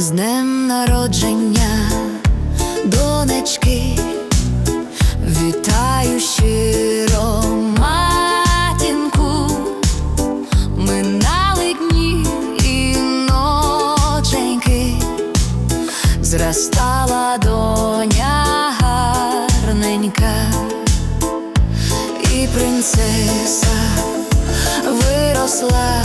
З днем народження, донечки, вітаю щиро матінку, минали дні і ноченьки, зростала доня гарненька, і принцеса виросла.